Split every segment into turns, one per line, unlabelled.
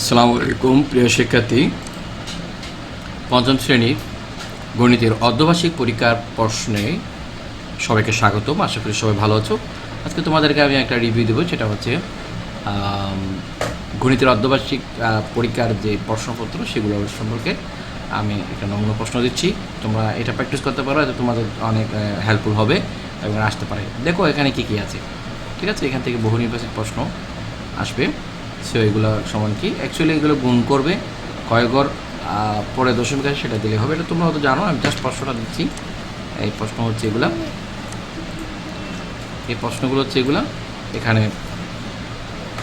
আসসালামু আলাইকুম, প্রিয় শিক্ষার্থী। পঞ্চম শ্রেণির গণিতের অর্ধবার্ষিক পরীক্ষার প্রশ্নে সবাইকে স্বাগতম। আশা করি সবাই ভালো আছো। আজকে তোমাদেরকে আমি একটা রিভিউ দেবো, সেটা হচ্ছে গণিতের অর্ধবার্ষিক পরীক্ষার যে প্রশ্নপত্র, সেগুলো সম্পর্কে আমি একটা নমুনা প্রশ্ন দিচ্ছি। তোমরা এটা প্র্যাকটিস করতে পারো, এতে তোমাদের অনেক হেল্পফুল হবে এবং আসতে পারে। দেখো এখানে কি কি আছে। ঠিক আছে? এখান থেকে বহু নির্বাচিত প্রশ্ন আসবে। সো এগুলো সমান কি? অ্যাকচুয়ালি এগুলো গুণ করবে কয়গর পরে দশমিক আছে সেটা দিলে হবে। এটা তোমরা হয়তো জানো, আমি জাস্ট প্রশ্নটা দিচ্ছি। এই প্রশ্ন হচ্ছে এগুলা। এই প্রশ্নগুলো হচ্ছে এগুলা। এখানে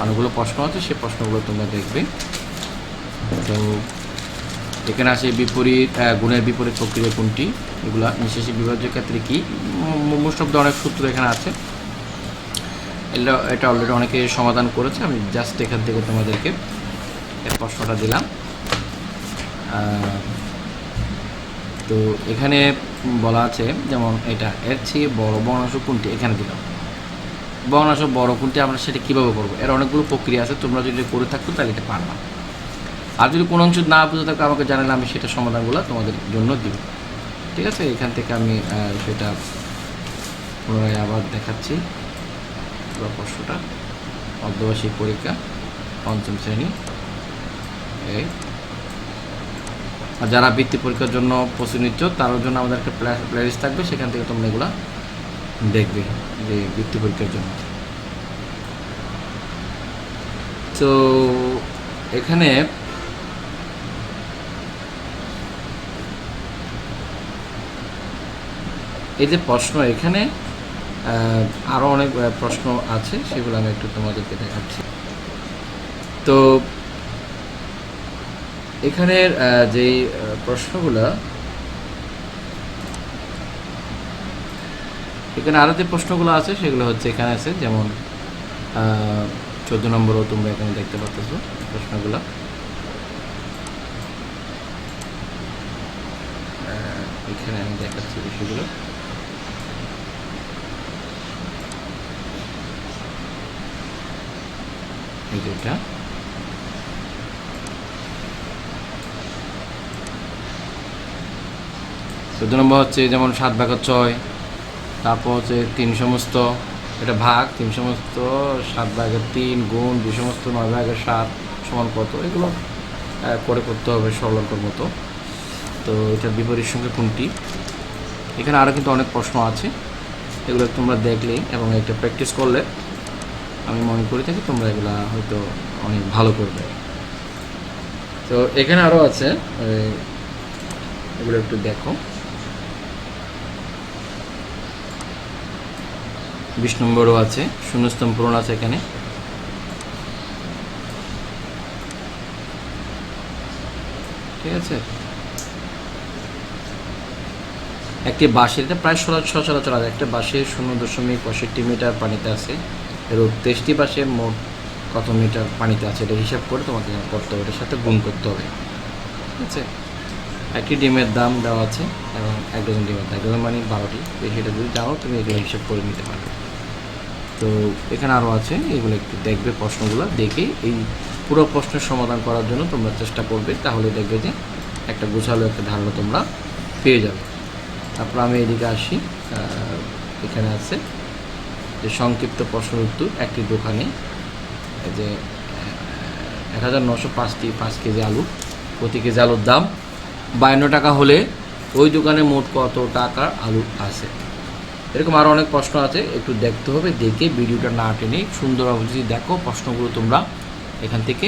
অনেকগুলো প্রশ্ন আছে সেই প্রশ্নগুলো তোমরা দেখবে। তো এখানে আছে বিপরীত গুণের বিপরীত প্রক্রিয়া কোনটি? এগুলা নিঃশেষী বিভাজ্যের ক্ষেত্রে কি? মোস্ট অফ দ্য অনেক সূত্র এখানে আছে। এটা এটা অলরেডি অনেকে সমাধান করেছে, আমি জাস্ট এখান থেকে তোমাদেরকে প্রশ্নটা দিলাম। তো এখানে বলা আছে, যেমন এটা এর চেয়ে বড় বর্ণাংশ কোনটি? এখানে দিলাম। বর্ণাংশ বড় কোনটি, আমরা সেটা কীভাবে করব? এর অনেকগুলো প্রক্রিয়া আছে, তোমরা যদি করে থাকতো তাহলে এটা পারবা। আর যদি কোনো অংশ না বুঝে থাকো, আমাকে জানালে আমি সেটা সমাধানগুলো তোমাদের জন্য দিব। ঠিক আছে? এখান থেকে আমি সেটা পুনরায় আবার দেখাচ্ছি। প্রশ্নটা। অর্ধবার্ষিক পরীক্ষা, পঞ্চম শ্রেণি। এই। আর যারা বৃত্তি পরীক্ষার জন্য প্রস্তুতি নিচ্ছ তার জন্য আমাদের একটা প্লেলিস্ট থাকবে, সেখান থেকে তোমরা এগুলা দেখবে যে বৃত্তি পরীক্ষার জন্য। তো এখানে এই যে প্রশ্ন, এখানে আহ, আরও অনেক প্রশ্ন আছে সেগুলো আমি একটু তোমাদেরকে দেখাচ্ছি। তো এখানের যেই প্রশ্নগুলো এখানে আরও যে প্রশ্নগুলো আছে সেগুলো হচ্ছে এখানে আছে যেমন চোদ্দ নম্বরও তোমরা এখানে দেখতে পাচ্ছ প্রশ্নগুলো। এখানে আমি দেখাচ্ছি বিষয়গুলো। যে এটা। চোদ্দ নম্বর হচ্ছে যেমন সাত ভাগের ছয়, তারপর হচ্ছে তিন সমস্ত, এটা ভাগ, তিন সমস্ত, সাত ভাগের তিন গুণ দুই সমস্ত, নয় ভাগের সাত সমান কত? এগুলো করে করতে হবে সরলঙ্কর মতো। তো এটার বিপরীত সঙ্গে কোনটি? এখানে আরও কিন্তু অনেক প্রশ্ন আছে। এগুলো তোমরা দেখলে এবং এটা প্র্যাকটিস করলে আমি মনে করি থাকি তোমরা এগুলা হয়তো অনেক ভালো করবে। তো এখানে আরও আছে এগুলো একটু দেখো। বিশ নম্বরও আছে শূন্যস্তম পূরণ আছে এখানে। ঠিক আছে? একটি বাঁশের প্রায় সচরাচর আছে, একটা বাঁশের শূন্য দশমিক পঁয়ষট্টি মিটার পানিতে আছে। এর তেইশটি বাঁশের মোট কত মিটার পানিতে আছে এটা হিসাব করে তোমাকে করতে হবে এটার সাথে গুণ করতে হবে। ঠিক আছে? একটি ডিমের দাম দেওয়া আছে এবং এক ডজন ডিমের দাম। ডজন মানে বারোটি। সেটা যদি জানো তুমি এগুলো হিসাব করে নিতে পারবে। তো এখানে আরও আছে, এগুলো একটু দেখবে প্রশ্নগুলো, দেখে এই পুরো প্রশ্নের সমাধান করার জন্য তোমরা চেষ্টা করবে, তাহলে দেখবে যে একটা গোছালো একটা ধারণা তোমরা পেয়ে যাবে। তারপর আমি এদিকে আসি। এখানে আছে। যে সংক্ষিপ্ত প্রশ্ন উত্তর, একটি দোকানে যে এক হাজার নশো পাঁচটি পাঁচ কেজি আলু, প্রতি কেজি আলুর দাম বায়ান্ন টাকা হলে ওই দোকানে মোট কত টাকার আলু আছে? এরকম আরও অনেক প্রশ্ন আছে, একটু দেখতে হবে, দেখে ভিডিওটা না টেনে সুন্দরভাবে যদি দেখো, প্রশ্নগুলো তোমরা এখান থেকে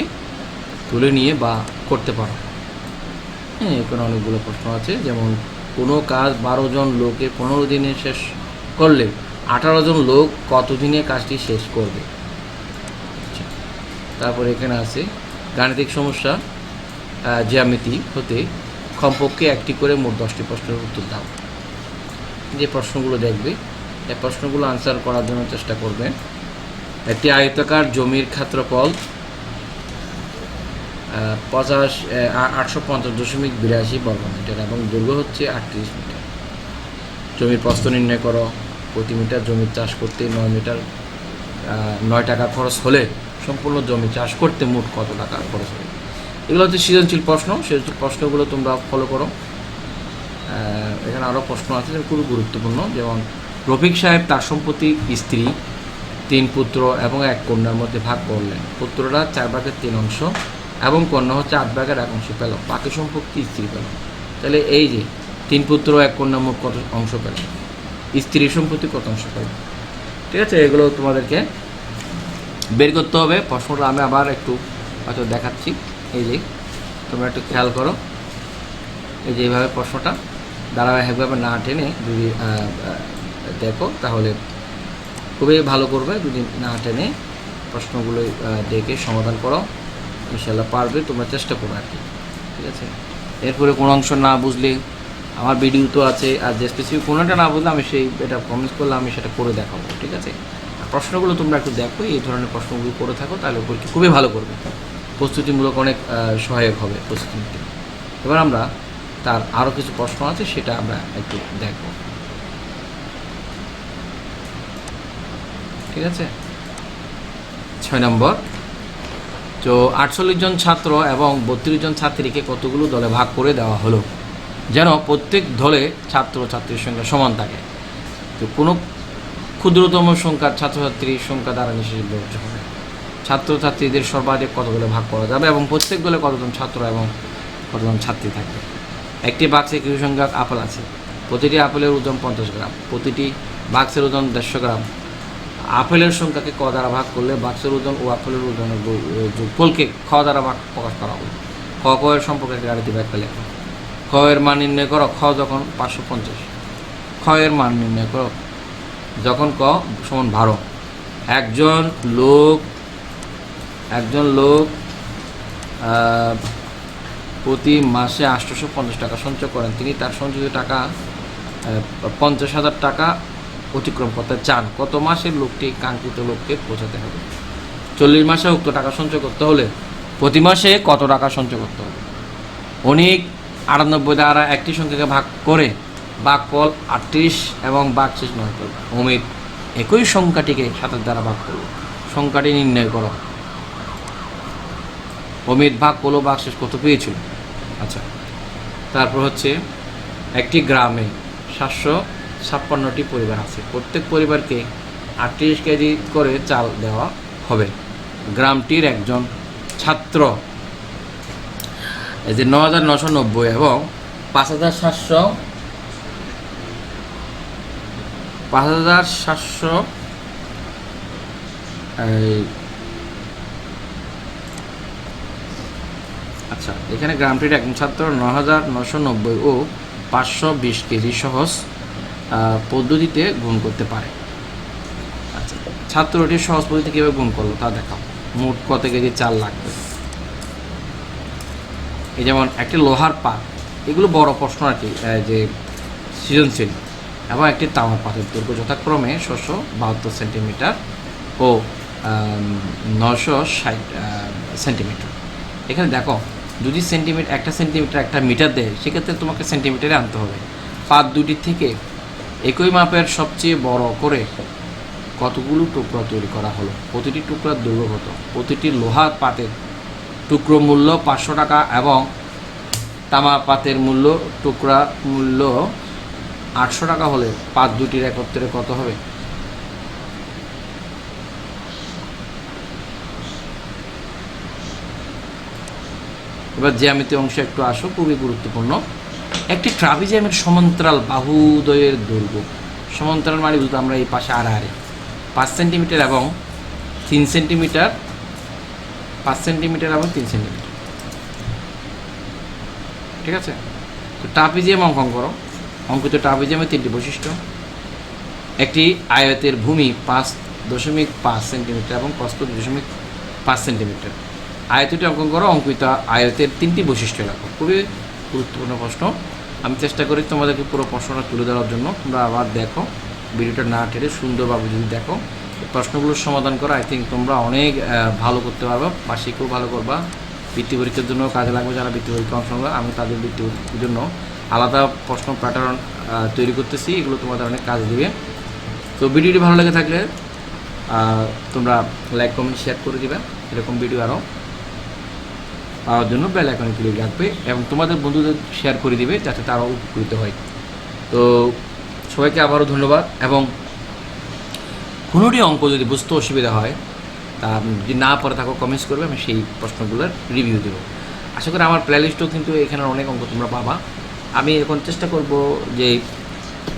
তুলে নিয়ে বা করতে পারো। হ্যাঁ এখানে অনেকগুলো প্রশ্ন আছে, যেমন কোনো কাজ বারো জন লোকে পনেরো দিনে শেষ করলে আঠারো জন লোক কত দিনে কাজটি শেষ করবে। তারপরে এখানে আছে, গাণিতিক সমস্যা জ্যামিতি হতে কমপক্ষে একটি করে মোট দশটি প্রশ্নের উত্তর দাও। যে প্রশ্নগুলো দেখবে, এই প্রশ্নগুলো আনসার করার জন্য চেষ্টা করবেন। একটি আয়তাকার জমির ক্ষেত্রফল পঞ্চাশ আটশো পঞ্চাশ দশমিক বিরাশি বর্গ মিটার এবং দৈর্ঘ্য হচ্ছে আটত্রিশ মিটার। জমির প্রস্থ নির্ণয় করো। প্রতি মিটার জমির চাষ করতে নয় মিটার নয় টাকা খরচ হলে সম্পূর্ণ জমি চাষ করতে মোট কত টাকা খরচ হবে? এগুলো হচ্ছে সৃজনশীল প্রশ্ন। সৃজনশীল প্রশ্নগুলো তোমরা ফলো করো। এখানে আরও প্রশ্ন আছে খুবই গুরুত্বপূর্ণ। যেমন, রফিক সাহেব তার সম্পত্তি স্ত্রী, তিন পুত্র এবং এক কন্যার মধ্যে ভাগ করলেন। পুত্ররা চার ভাগের তিন অংশ এবং কন্যা হচ্ছে আট ভাগের এক অংশ পেল। বাকি সম্পত্তি স্ত্রী পেল। তাহলে এই যে তিন পুত্র, এক কন্যা মোট কত অংশ পেল? স্ত্রীর সম্পত্তি কত অংশ পেল ঠিক আছে, এগুলো তোমাদেরকে বের করতে হবে। প্রশ্নটা আমি আবার একটু হয়তো দেখাচ্ছি। এই যে, তোমরা একটু খেয়াল করো। এই যে এইভাবে প্রশ্নটা ধারাবাহিকভাবে না টেনে যদি দেখো, তাহলে খুবই ভালো করবে। যদি না টেনে প্রশ্নগুলো দেখে সমাধান করো ইনশাল্লাহ পারবে, তোমরা চেষ্টা করো আর কি। ঠিক আছে? এরপরে কোনো অংশ না বুঝলে আমার ভিডিও তো আছে, আর যে স্পেসিফিক কোনোটা না বললে আমি সেই এটা কমেন্টস করলে আমি সেটা করে দেখাবো, ঠিক আছে? প্রশ্নগুলো তোমরা একটু দেখো, এই ধরনের প্রশ্নগুলো করে থাকো, তাহলে পরীক্ষা খুবই ভালো করবে। প্রস্তুতিমূলক অনেক সহায়ক হবে প্রস্তুতি নিতে এবার আমরা তার আরও কিছু প্রশ্ন আছে, সেটা আমরা একটু দেখব। ঠিক আছে? ছয় নম্বর। তো আটচল্লিশ জন ছাত্র এবং বত্রিশ জন ছাত্রীকে কতগুলো দলে ভাগ করে দেওয়া হলো? যেন প্রত্যেক দলে ছাত্র ছাত্রীর সংখ্যা সমান থাকে। তো কোনো ক্ষুদ্রতম সংখ্যার ছাত্রছাত্রীর সংখ্যা দ্বারা বিবেচ্য হবে ছাত্রছাত্রীদের সর্বাধিক কতগুলো ভাগ করা যাবে এবং প্রত্যেক দলে কতজন ছাত্র এবং কতজন ছাত্রী থাকবে? একটি বাক্সে কিছু সংখ্যক আপেল আছে। প্রতিটি আপেলের ওজন পঞ্চাশ গ্রাম। প্রতিটি বাক্সের ওজন দেড়শো গ্রাম। আপেলের সংখ্যাকে ক দ্বারা ভাগ করলে বাক্সের ওজন ও আপেলের ওজনের যোগফলকে খ দ্বারা ভাগ প্রকাশ করা হবে। ক এর সম্পর্কে একটি গাড়িতে ব্যাখ্যা লেখো। এর মান নির্ণয় করো, খ যখন পাঁচশো পঞ্চাশ। এর মান নির্ণয় করো, যখন ক সমান বারো। একজন লোক একজন লোক প্রতি মাসে আটশোশো পঞ্চাশ টাকা সঞ্চয় করেন। তিনি তার সঞ্চিত টাকা পঞ্চাশ হাজার টাকা অতিক্রম করতে চান। কত মাসের লোকটি কাঙ্ক্ষিত লোককে পৌঁছাতে হবে? চল্লিশ মাসে উক্ত টাকা সঞ্চয় করতে হলে প্রতি মাসে কত টাকা সঞ্চয় করতে হবে? অনেক আটানব্বই দ্বারা একটি সংখ্যাকে ভাগ করে বাঘফল আটত্রিশ এবং বাঘ শেষ নয় করবে অমিত একই সংখ্যাটিকে সাতের দ্বারা ভাগ করবে। সংখ্যাটি নির্ণয় করো। অমিত ভাগ করল বাঘ শেষ কত পেয়েছিল আচ্ছা তারপর হচ্ছে একটি গ্রামে সাতশো ছাপ্পান্নটি পরিবার আছে। প্রত্যেক পরিবারকে আটত্রিশ কেজি করে চাল দেওয়া হবে। গ্রামটির একজন ছাত্র এই যে ন হাজার নশো নব্বই এবং পাঁচ হাজার সাতশো পাঁচ হাজার সাতশো আচ্ছা এখানে গ্রামটির একজন ছাত্র ন হাজার নশো নব্বই ও পাঁচশো বিশ কেজি সহজ পদ্ধতিতে গুণ করতে পারে। আচ্ছা ছাত্রটি সহজ পদ্ধতি কীভাবে গুণ করল তা দেখাও। মোট কত কেজি চাল লাগবে? এই যেমন একটি লোহার পাত, এগুলো বড় প্রশ্ন আর কি যে সৃজনশীল এবং একটি তামার পাতের দৈর্ঘ্য যথাক্রমে ছশো বাহাত্তর সেন্টিমিটার ও নশো ষাট সেন্টিমিটার। এখানে দেখো, যদি সেন্টিমিটার, একটা সেন্টিমিটার একটা মিটার দেয়, সেক্ষেত্রে তোমাকে সেন্টিমিটারে আনতে হবে। পাত দুটি থেকে একই মাপের সবচেয়ে বড় করে কতগুলো টুকরা তৈরি করা হলো? প্রতিটি টুকরার দৈর্ঘ্য কত? প্রতিটি লোহার পাতের টুকরো মূল্য পাঁচশো টাকা এবং তামা পাতের মূল্য, টুকরা মূল্য আটশো টাকা হলে পাত দুটির একত্রে কত হবে? এবার জ্যামিতি অংশে একটু আসো, খুবই গুরুত্বপূর্ণ। একটি ট্রাফিজ্যামের সমান্তরাল বাহুদয়ের দৈর্ঘ্য। সমান্তরাল মানে বলতে আমরা এই পাশে আড়াআড়ি। পাঁচ সেন্টিমিটার এবং তিন সেন্টিমিটার পাঁচ সেন্টিমিটার এবং তিন সেন্টিমিটার। ঠিক আছে? তো ট্রাপিজিয়াম অঙ্কন করো। অঙ্কিত ট্রাপিজিয়ামের তিনটি বৈশিষ্ট্য। একটি আয়তের ভূমি পাঁচ দশমিক পাঁচ সেন্টিমিটার এবং প্রস্থ দুই দশমিক পাঁচ সেন্টিমিটার। আয়তটি অঙ্কন করো, অঙ্কিত আয়তের তিনটি বৈশিষ্ট্য রাখো খুবই গুরুত্বপূর্ণ প্রশ্ন। আমি চেষ্টা করি তোমাদেরকে পুরো প্রশ্নটা তুলে দেওয়ার জন্য। তোমরা আবার দেখো, ভিডিওটা না টেরে সুন্দরভাবে যদি দেখো। প্রশ্নগুলোর সমাধান করা। আই থিঙ্ক তোমরা অনেক ভালো করতে পারবে বার্ষিকও ভালো করবা। বৃত্তি পরীক্ষার জন্য কাজে লাগবে যারা বৃত্তি পরীক্ষা অংশ আমি তাদের বৃত্তি পরীক্ষার জন্য আলাদা প্রশ্ন প্যাটার্ন তৈরি করতেছি। এগুলো তোমাদের অনেক কাজ দেবে। তো ভিডিওটি ভালো লেগে থাকলে তোমরা লাইক কমেন্ট শেয়ার করে দিবে। এরকম ভিডিও আরও পাওয়ার জন্য বেল আইকনে ক্লিক রাখবে এবং তোমাদের বন্ধুদের শেয়ার করে দিবে, যাতে তারাও উপকৃত হয়। তো সবাইকে আবারও ধন্যবাদ এবং কোনোটি অঙ্ক যদি বুঝতে অসুবিধা হয়, তা যদি না পরে থাকো কমেন্টস করবে, আমি সেই প্রশ্নগুলোর রিভিউ দেবো। আশা করি আমার প্লেলিস্টও কিন্তু এখানে অনেক অঙ্ক তোমরা পাবা। আমি এখন চেষ্টা করব যে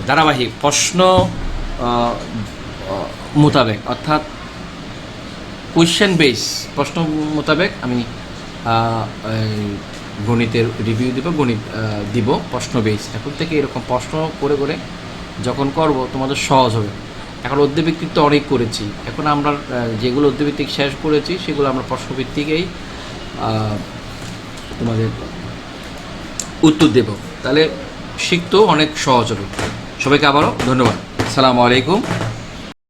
ধারাবাহিক প্রশ্ন মোতাবেক, অর্থাৎ কোয়েশ্চেন বেস প্রশ্ন মোতাবেক আমি গণিতের রিভিউ দেবো, গণিত দিব প্রশ্ন বেস এখন থেকে এরকম প্রশ্ন করে করে যখন করব, তোমাদের সহজ হবে। এখন অর্ধভিত্তিক তো অনেক করেছি। এখন আমরা যেগুলো অর্ধভিত্তিক শেষ করেছি, সেগুলো আমরা প্রশ্নভিত্তিকেই তোমাদের উত্তর দেব। তাহলে শিখতেও অনেক সহজ হবে। সবাইকে আবারও ধন্যবাদ। আসসালামু আলাইকুম।